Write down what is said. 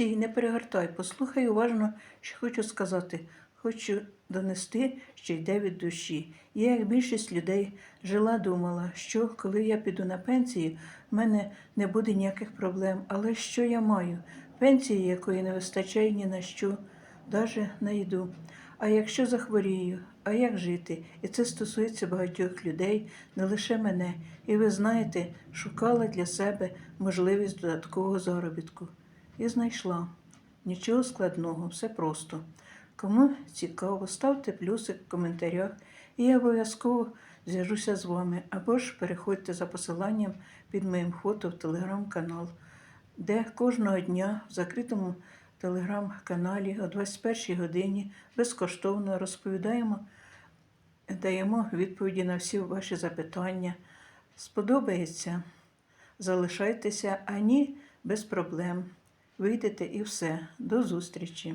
стій, не перегортай, послухай уважно, що хочу сказати. Хочу донести, що йде від душі. Я, як більшість людей, жила, думала, що коли я піду на пенсію, в мене не буде ніяких проблем. Але що я маю? Пенсії, якої не вистачає ні на що, навіть на їду. А якщо захворію, а як жити? І це стосується багатьох людей, не лише мене. І ви знаєте, шукала для себе можливість додаткового заробітку. І знайшла. Нічого складного, все просто. Кому цікаво, ставте плюсик в коментарях, і я обов'язково зв'яжуся з вами. Або ж переходьте за посиланням під моїм фото в телеграм-канал, де кожного дня в закритому телеграм-каналі о 21 годині безкоштовно розповідаємо, даємо відповіді на всі ваші запитання. Сподобається? Залишайтеся, а ні, без проблем. Вийдете і все. До зустрічі!